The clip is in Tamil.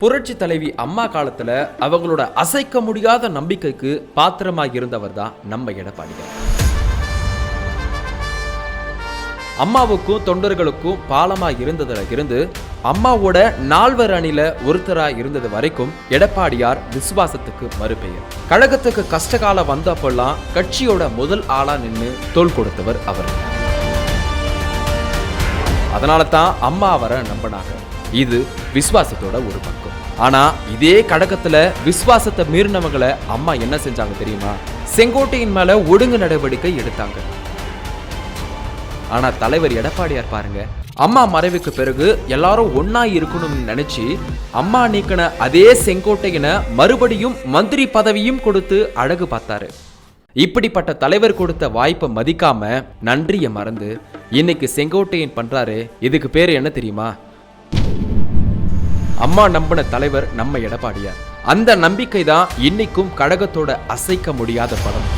புரட்சி தலைவி அம்மா காலத்துல அவங்களோட அசைக்க முடியாத நம்பிக்கைக்கு பாத்திரமாக இருந்தவர் தான் நம்ம எடப்பாடிகள் அம்மாவுக்கும் தொண்டர்களுக்கும் பாலமா இருந்ததுல இருந்து அம்மாவோட நால்வர் அணில ஒருத்தரா இருந்தது வரைக்கும் எடப்பாடியார் விசுவாசத்துக்கு மறுபெயர். கழகத்துக்கு கஷ்டகாலம் வந்தப்பெல்லாம் கட்சியோட முதல் ஆளா நின்னு தோள் கொடுத்தவர் அவர். அதனால தான் அம்மா அவரை நம்பினாங்க. இது விசுவாசத்தோட ஒரு பக்கம். ஆனா இதே கடகத்துல விசுவாசத்தை மீறினவங்களை அம்மா என்ன செஞ்சாங்க தெரியுமா? செங்கோட்டையின் மேல ஒடுங்கு நடவடிக்கை எடுத்தாங்க. ஆனா தலைவர் எடப்பாடியார் பாருங்க அம்மா மறைவுக்கு பிறகு எல்லாரும் ஒன்னா இருக்கணும்னு நினைச்சு அம்மா நீக்கின அதே செங்கோட்டையனை மறுபடியும் மந்திரி பதவியும் கொடுத்து அழகு பார்த்தாரு. இப்படிப்பட்ட தலைவர் கொடுத்த வாய்ப்பை மதிக்காம நன்றியை மறந்து இன்னைக்கு செங்கோட்டையன் பண்றாரு இதுக்கு பேர் என்ன தெரியுமா? அம்மா நம்பின தலைவர் நம்ம எடப்பாடியார். அந்த நம்பிக்கை தான் இன்னைக்கும் கழகத்தோட அசைக்க முடியாத படம்.